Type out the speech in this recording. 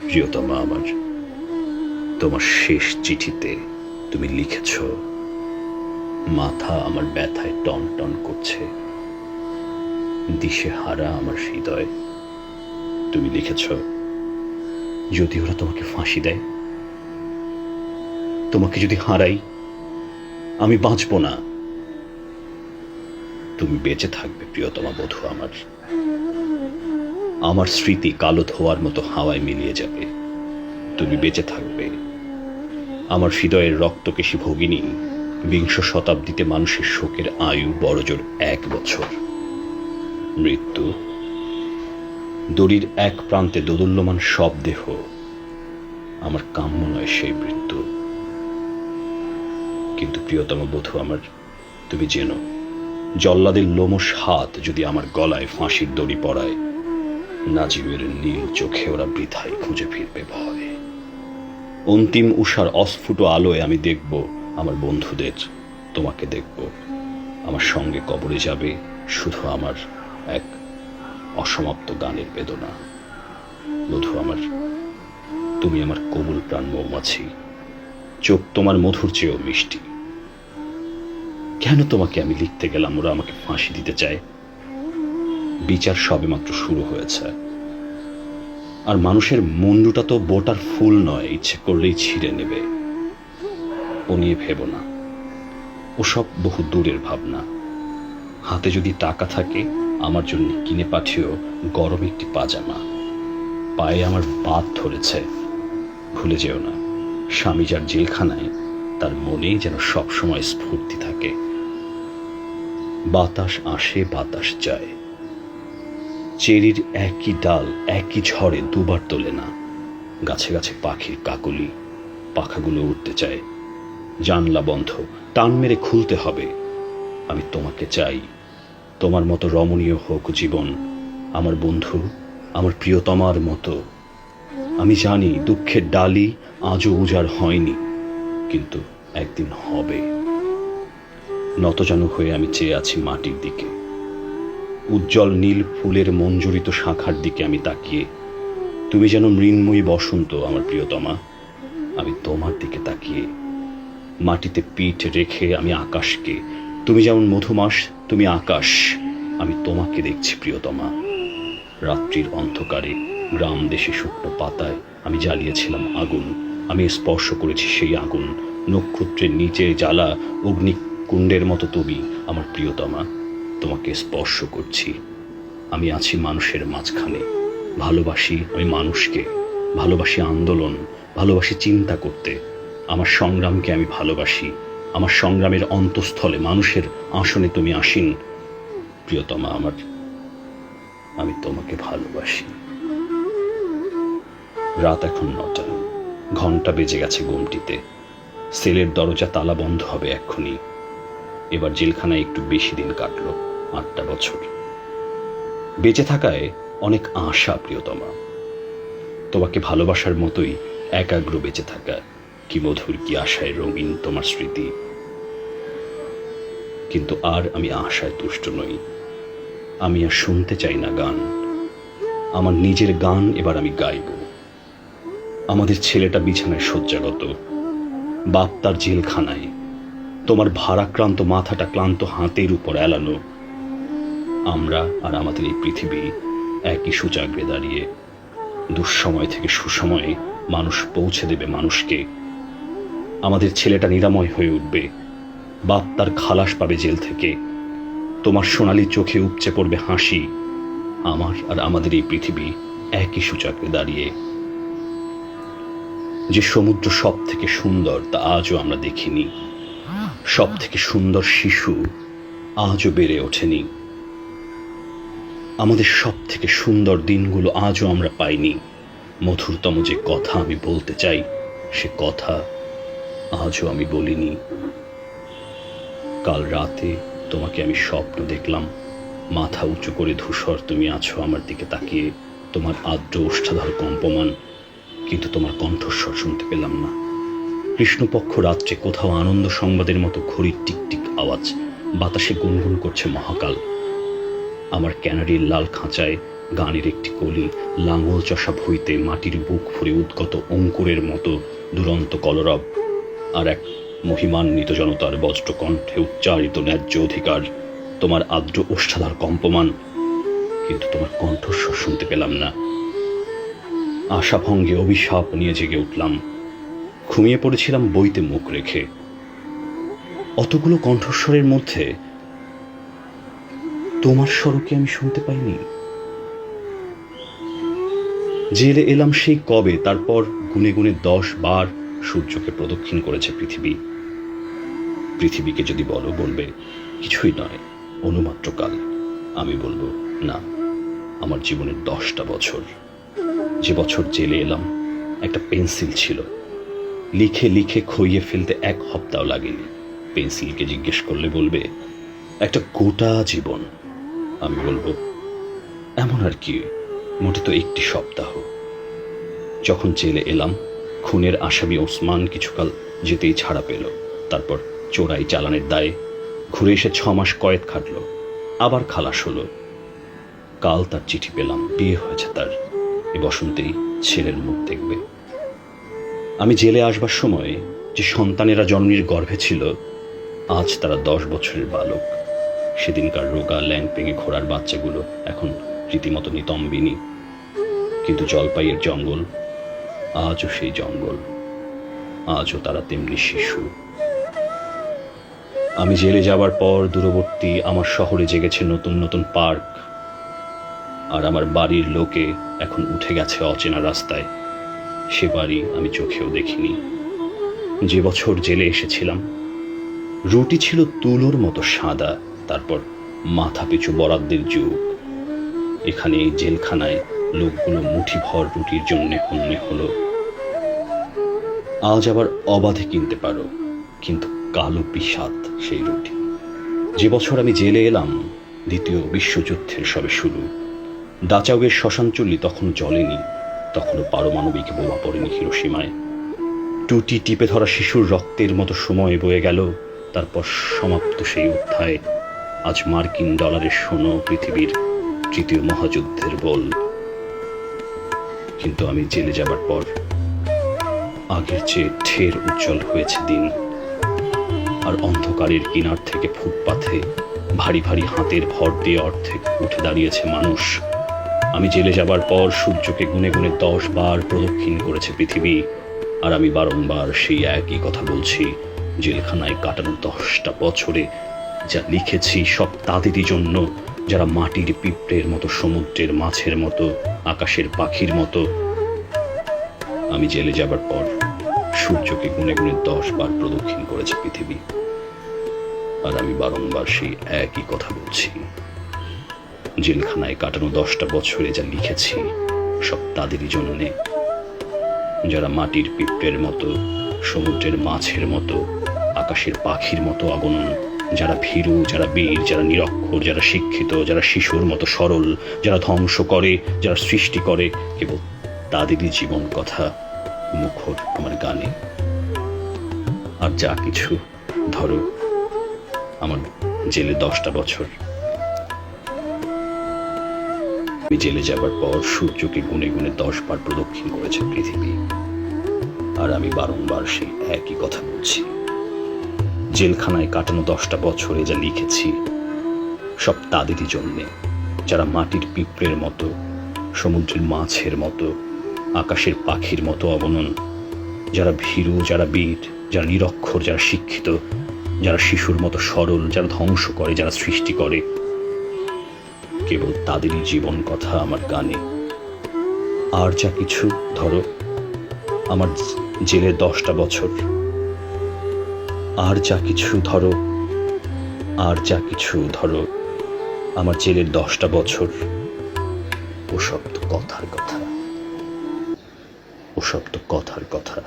প্রিয়তমা আমার, তোমার শেষ চিঠিতে তুমি লিখেছ, মাথা আমার ব্যথায় টন টন করছে দিশে হারা আমার হৃদয়, তুমি লিখেছ, যদি ওরা তোমাকে ফাঁসি দেয়, তোমাকে যদি হারাই, আমি বাঁচব না। তুমি বেঁচে থাকবে প্রিয়তমা বধূ আমার। আমার স্মৃতি কালো ধোয়ার মতো হাওয়ায় মিলিয়ে যাবে। তুমি বেঁচে থাকবে। আমার হৃদয়ের রক্তকেশী ভগিনী বিংশ শতাব্দীতে মানুষের শোকের আয়ু বড়জোর এক বছর। মৃত্যু? দড়ির এক প্রান্তে দোদুল্যমান সব দেহ। আমার কাম্য নয় সেই মৃত্যু। কিন্তু প্রিয়তম বধূ আমার, তুমি জেনো, জল্লাদের লোমস হাত যদি আমার গলায় ফাঁসির দড়ি পড়ায় নাজিমের নীল চোখে ওরা বৃথাই খুঁজে ফিরবে ভয়। অন্তিম উষার অস্ফুট আলোয় আমি দেখব আমার বন্ধুদের, তোমাকে দেখব। আমার সঙ্গে কবরে যাবে শুধু আমার এক অসমাপ্ত গানের বেদনা। বধু আমার, তুমি আমার কোমল প্রাণ মৌমাছি। চোখ তোমার মধুর চেয়েও মিষ্টি। কেন তোমাকে আমি লিখতে গেলাম? ওরা আমাকে ফাঁসি দিতে চায়। বিচার সবেমাত্র শুরু হয়েছে। আর মানুষের মুন্ডুটা তো বোটার ফুল নয়, ইচ্ছে করলেই ছিঁড়ে নেবে। ও নিয়ে ভেব না। ওসব বহু দূরের ভাবনা। হাতে যদি টাকা থাকে, আমার জন্য কিনে পাঠিও গরম একটি পাজামা। পায়ে আমার বাদ ধরেছে। ভুলে যেও না, স্বামী যার জেলখানায়, তার মনেই যেন সবসময় স্ফূর্তি থাকে। বাতাস আসে, বাতাস যায়। চেরির একই ডাল, একই ঝড়ে দুবার তোলে না। গাছে গাছে পাখির কাকলি, পাখাগুলো উঠতে চায়। জানলা বন্ধ, টান মেরে খুলতে হবে। আমি তোমাকে চাই, তোমার মতো রমণীয় হোক জীবন, আমার বন্ধু, আমার প্রিয়তমার মতো। আমি জানি দুঃখের ডালি আজও উজাড় হয়নি, কিন্তু একদিন হবে। নতজানু হয়ে আমি চেয়ে আছি মাটির দিকে। উজ্জ্বল নীল ফুলের মঞ্জুরিত শাখার দিকে আমি তাকিয়ে। তুমি যেন মৃন্ময়ী বসন্ত, আমার প্রিয়তমা। আমি তোমার দিকে তাকিয়ে। মাটিতে পিঠ রেখে আমি আকাশকে। তুমি যেমন মধুমাস, তুমি আকাশ। আমি তোমাকে দেখছি, প্রিয়তমা। রাত্রির অন্ধকারে গ্রাম দেশে শুকনো পাতায় আমি জ্বালিয়েছিলাম আগুন। আমি স্পর্শ করেছি সেই আগুন। নক্ষত্রের নিচে জ্বালা, অগ্নিকুণ্ডের মতো তুমি, আমার প্রিয়তমা। তোমাকে স্পর্শ করছি। আমি আছি মানুষের মাঝখানে। ভালোবাসি আমি মানুষকে। ভালোবাসি আন্দোলন, ভালোবাসি চিন্তা করতে। আমার সংগ্রামকে আমি ভালোবাসি। আমার সংগ্রামের অন্তঃস্থলে মানুষের আসনে তুমি আসিন। প্রিয়তমা আমার, আমি তোমাকে ভালোবাসি। রাত এখন নটা। ঘণ্টা বেজে গেছে গুমটিতে সেলের দরজা তালা বন্ধ হবে এক্ষুনি। এবার জেলখানায় একটু বেশি দিন কাটলো। আটটা বছর। বেঁচে থাকায় অনেক আশা প্রিয়তমা। তোমাকে ভালোবাসার মতোই একাগ্র বেঁচে থাকা কি মধুর, কি আশায় রঙিন তোমার স্মৃতি। কিন্তু আর আমি আশায় তুষ্ট নই। আমি আর শুনতে চাই না গান। আমার নিজের গান এবার আমি গাইব। আমাদের ছেলেটা বিছানায় শয্যাগত। বাপ তার জেলখানায়। তোমার ভারাক্রান্ত মাথাটা ক্লান্ত হাতের উপর এলানো। আমরা আর আমাদের এই পৃথিবী একই সুচাগ্রে দাঁড়িয়ে দুঃসময় থেকে সুসময়ে মানুষ পৌঁছে দেবে মানুষকে। আমাদের ছেলেটা নিরাময় হয়ে উঠবে। বাপ তার খালাস পাবে জেল থেকে। তোমার সোনালি চোখে উপচে পড়বে হাসি। আমার আর আমাদের এই পৃথিবী একই সূচকে দাঁড়িয়ে। যে সমুদ্র সব থেকে সুন্দর, তা আজও আমরা দেখিনি। সব থেকে সুন্দর শিশু আজও বেড়ে ওঠেনি। আমাদের সব থেকে সুন্দর দিনগুলো আজও আমরা পাইনি। মধুরতম যে কথা আমি বলতে চাই, সে কথা আজও আমি বলিনি। কাল রাতে তোমাকে আমি স্বপ্ন দেখলাম। মাথা উঁচু করে ধূসর তুমি আছো আমার দিকে তাকিয়ে। তোমার আদ্র ওষ্ঠাধর কম্পমান, কিন্তু তোমার কণ্ঠস্বর শুনতে পেলাম না। কৃষ্ণপক্ষ রাত্রে কোথাও আনন্দ সংবাদের মতো ঘড়ির টিকটিক আওয়াজ, বাতাসে গুনগুন করছে মহাকাল। আমার ক্যানারির লাল খাঁচায় গানের একটি কলি লাঙল চষা ভইতে মাটির বুক ফুরে উদ্গত অঙ্কুরের মতো দুরন্ত কলরব আর এক মহিমান্বিত জনতার বজ্র কণ্ঠে উচ্চারিত ন্যায্য অধিকার। তোমার আদ্র ওষ্ঠাধার কম্পমান, কিন্তু তোমার কণ্ঠস্বর শুনতে পেলাম না। আশাভঙ্গে অভিশাপ নিয়ে জেগে উঠলাম। ঘুমিয়ে পড়েছিলাম বইতে মুখ রেখে। অতগুলো কণ্ঠস্বরের মধ্যে তোমার স্বরকে আমি শুনতে পাইনি। জেলে এলাম সেই কবে, তারপর গুনে গুনে দশ বার সূর্যকে প্রদক্ষিণ করেছে পৃথিবী। পৃথিবীকে যদি বলো বলবে, কিছুই নয়, অনুমাত্র কাল। আমি বলব, না, আমার জীবনের দশটা বছর। যে বছর জেলে এলাম, একটা পেন্সিল ছিল। লিখে লিখে খইয়ে ফেলতে এক হপ্তাহ লাগেনি। পেন্সিলকে জিজ্ঞেস করলে বলবে, একটা গোটা জীবন আমি বলব, এমন আর কি, মোটে তো একটি সপ্তাহ। যখন জেলে এলাম, খুনের আসামি ওসমান কিছুকাল যেতেই ছাড়া পেল। তারপর চোরাই চালানের দায়ে ঘুরে এসে ছ মাস কয়েদ খাটলো, আবার খালাস হলো। কাল তার চিঠি পেলাম, বিয়ে হয়েছে তার। এ বসন্তেই ছেলের মুখ দেখবে। আমি জেলে আসবার সময় যে সন্তানেরা জন্মের গর্ভে ছিল, আজ তারা দশ বছরের বালক। সেদিনকার রোগা ল্যাং পেঙে ঘোড়ার বাচ্চাগুলো এখন রীতিমতো নিতম্বিনী। কিন্তু জলপাইয়ের জঙ্গল, আজও সেই জঙ্গল। আজও তারা তেমনি শিশু। আমি জেলে যাবার পর দূরবর্তী আমার শহরে জেগেছে নতুন নতুন পার্ক। আর আমার বাড়ির লোকে এখন উঠে গেছে অচেনা রাস্তায়। সে বাড়ি আমি চোখেও দেখিনি। যে বছর জেলে এসেছিলাম, রুটি ছিল তুলোর মতো সাদা। তারপর মাথা পিছু বরাদ্দের যুগ। এখানে জেলখানায় লোকগুলো মুঠি ভর রুটির জন্য হন্যে হলো। আজ আবার অবাধে কিনতে পারো, কিন্তু কালো বিষাদ সেই রুটি। যে বছর আমি জেলে এলাম, দ্বিতীয় বিশ্বযুদ্ধের সবে শুরু। ডাচাউয়ের শ্মশানচল্লি তখন জ্বলেনি তখনও পারমাণবিক বোমা পড়েনি হিরোসীমায়। টুটি টিপে ধরা শিশুর রক্তের মতো সময় বয়ে গেল, তারপর সমাপ্ত সেই অধ্যায়। আজ মার্কিন ডলারের শোনো পৃথিবীর তৃতীয় মহাযুদ্ধের বল। কিন্তু আমি জেলে যাবার পর আগের চেয়ে ঠের উজ্জ্বল হয়েছে দিন। আর অন্ধকারের কিনার থেকে ফুটপাথে ভারী ভারী হাতের ভর দিয়ে অর্ধেক উঠে দাঁড়িয়েছে মানুষ। আমি জেলে যাবার পর সূর্যকে গুনে গুনে দশ বার প্রদক্ষিণ করেছে পৃথিবী। আর আমি বারংবার সেই একই কথা বলছি, জেলখানায় কাটানো দশটা বছরে যা লিখেছি সব তাদেরই জন্য, যারা মাটির পিঁপড়ের মতো, সমুদ্রের মাছের মতো, আকাশের পাখির মতো। আমি জেলে যাবার পর সূর্যকে গুনে গুনে দশ বার প্রদক্ষিণ করেছে পৃথিবী। আর আমি বারংবার সেই একই কথা বলছি। জেলখানায় কাটানো দশটা বছরে যা লিখেছি, সব তাদেরই জন্যে। যারা মাটির পিঁপড়ের মতো, সমুদ্রের মাছের মতো, আকাশের পাখির মতো আগমন যারা ভীরু, যারা বীর, যারা নিরক্ষর, যারা শিক্ষিত, যারা শিশুর মতো সরল, যারা ধ্বংস করে, যারা সৃষ্টি করে, কেবল তাদেরই জীবন কথা মুখর আমার গানে। আর যা কিছু ধরো, আমার জেলে দশটা বছর। আমি জেলে যাবার পর সূর্যকে গুনে গুনে দশ বার প্রদক্ষিণ করেছে পৃথিবী। আর আমি বারংবার সেই একই কথা বলছি। জেলখানায় কাটানো দশটা বছরে যা লিখেছি, সব তাদেরই জন্যে, যারা মাটির পিঁপড়ের মতো, সমুদ্রের মাছের মতো, আকাশের পাখির মতো অবনন, যারা ভীরু, যারা বীর, যারা নিরক্ষর, যারা শিক্ষিত, যারা শিশুর মতো সরল, যারা ধ্বংস করে, যারা সৃষ্টি করে, কেবল তাদেরই জীবন কথা আমার গানে আর যা কিছু, ধরো, আমার জেলের দশটা বছর আর যা কিছু ধরো, আর যা কিছু ধরো, আমার জেলের দশটা বছর। ওসব তো কথার কথা। ওসব তো কথার কথা।